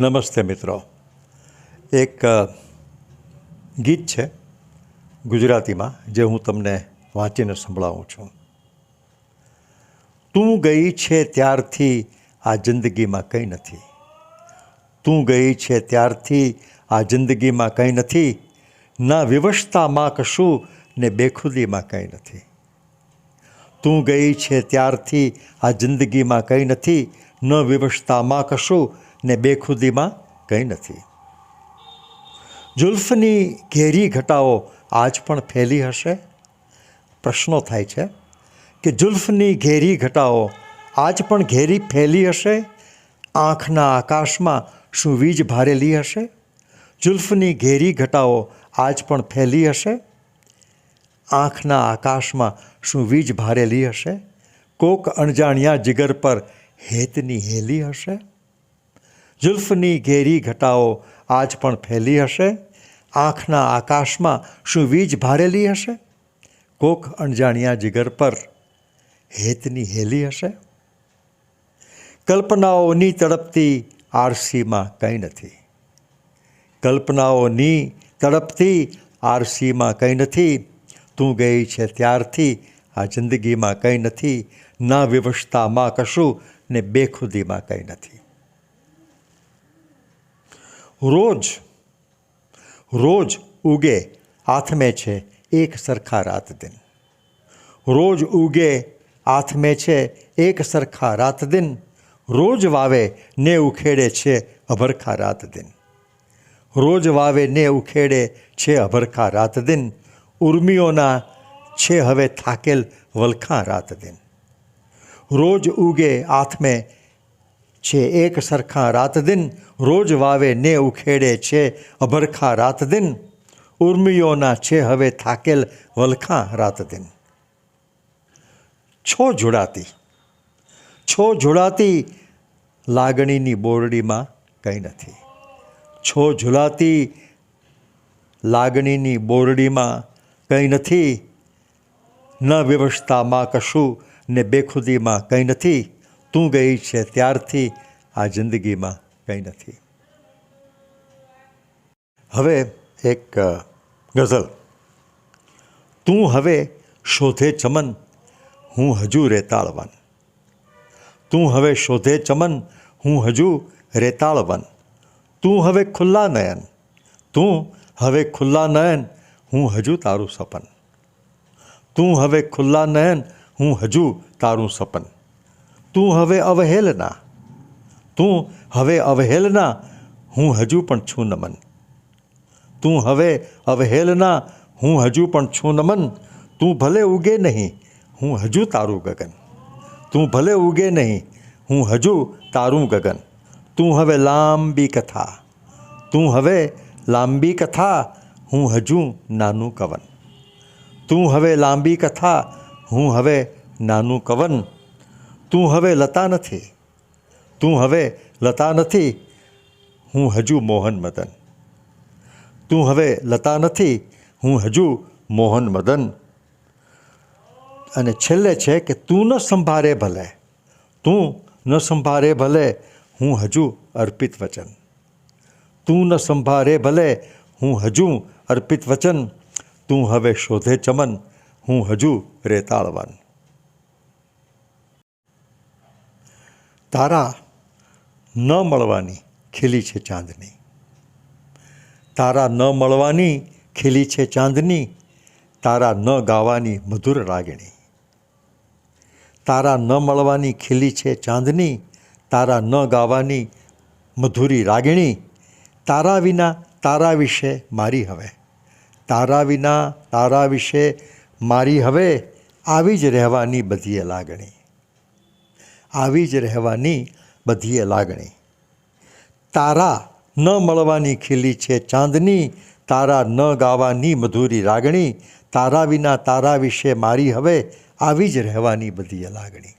નમસ્તે મિત્રો. એક ગીત છે ગુજરાતીમાં જે હું તમને વાંચીને સંભળાવું છું. તું ગઈ છે ત્યારથી આ જિંદગીમાં કંઈ નથી. તું ગઈ છે ત્યારથી આ જિંદગીમાં કંઈ નથી. ના વિવશતામાં કશું ને બેખુદીમાં કંઈ નથી. તું ગઈ છે ત્યારથી આ જિંદગીમાં કંઈ નથી. ન વિવશતામાં કશું ને બેખુદીમાં કંઈ નથી. જુલ્ફની ઘેરી ઘટાઓ આજ પણ ફેલી હશે? પ્રશ્નો થાય છે કે જુલ્ફની ઘેરી ઘટાઓ આજ પણ ઘેરી ફેલી હશે? આંખના આકાશમાં શું વીજ ભારેલી હશે? જુલ્ફની ઘેરી ઘટાઓ આજ પણ ફેલી હશે? આંખના આકાશમાં શું વીજ ભારેલી હશે? કોક અણજાણ્યા જીગર પર હેતની હેલી હશે? જુલ્ફની ઘેરી ઘટાઓ આજ પણ ફેલી હશે? આંખના આકાશમાં શું વીજ ભારેલી હશે? કોક અણજાણ્યા જીગર પર હેતની હેલી હશે? કલ્પનાઓની તડપતી આરસીમાં કંઈ નથી. કલ્પનાઓની તડપતી આરસીમાં કંઈ નથી. તું ગઈ છે ત્યારથી, આ જિંદગીમાં કંઈ નથી. ના વિવશતામાં કશું ને બેખુદીમાં કંઈ નથી. રોજ રોજ ઉગે આથમે છે એક સરખા રાત દિન. રોજ ઉગે આથમે છે એક સરખા રાત દિન. રોજ વાવે ને ઉખેડે છે અભરખા રાત દિન. રોજ વાવે ને ઉખેડે છે અભરખા રાત દિન. ઉર્મિઓના છે હવે થાકેલ વલખા રાત દિન. રોજ ઉગે આથમે છે, એક સરખા રાત દિન રોજ વાવે, ને ઉખેડે છે, અભરખા રાત દિન. ઉર્મિઓના છે, હવે થાકેલ વલખા રાત દિન. છો જોડાતી છો જોડાતી લાગણીની બોરડીમાં કંઈ નથી. છો ઝુલાતી લાગણીની બોરડીમાં કંઈ નથી. ન વ્યવસ્થામાં કશું ને બેખુદીમાં કંઈ નથી. તું ગઈ છે ત્યારથી આ જિંદગીમાં કંઈ નથી. હવે એક ગઝલ. તું હવે શોધે ચમન, હું હજુ રેતાળવન. તું હવે શોધે ચમન, હું હજુ રેતાળવન. તું હવે ખુલ્લા નયન, તું હવે ખુલ્લા નયન, હું હજુ તારું સપન. તું હવે ખુલ્લા નયન, હું હજુ તારું સપન. તું હવે અવહેલના તું હવે અવહેલના હું હજુ પણ છું નમન. તું હવે અવહેલના હું હજુ પણ છું નમન. તું ભલે ઉગે નહીં, હું હજુ તારું ગગન. તું ભલે ઉગે નહીં, હું હજુ તારું ગગન. તું હવે લાંબી કથા. તું હવે લાંબી કથા, હું હજુ નાનું કવન. તું હવે લાંબી કથા, હું હવે નાનું કવન. તું હવે લતા નથી. તું હવે લતા નથી. હું હજુ મોહન મદન. તું હવે લતા નથી. હું હજુ મોહન મદન. અને છેલ્લે છે કે તું ન સંભાળે ભલે. તું ન સંભાળે ભલે. હું હજુ અર્પિત વચન. તું ન સંભાળે ભલે. હું હજુ અર્પિત વચન. તું હવે શોધે ચમન. હું હજુ રેતાળવન. તારા ન મળવાની ખીલી છે ચાંદની. તારા ન મળવાની ખીલી છે ચાંદની. તારા ન ગાવાની મધુર રાગણી. તારા ન મળવાની ખીલી છે ચાંદની. તારા ન ગાવાની મધુરી રાગણી. તારા વિના તારા વિશે મારી હવે. તારા વિના તારા વિશે મારી હવે. આવી જ રહેવાની બધીએ લાગણી. આવી જ રહેવાની બધીએ લાગણી. તારા ન મળવાની ખીલી છે ચાંદની, તારા ન ગાવાની મધુરી રાગણી, તારા વિના તારા વિશે મારી હવે આવી જ રહેવાની બધીએ લાગણી.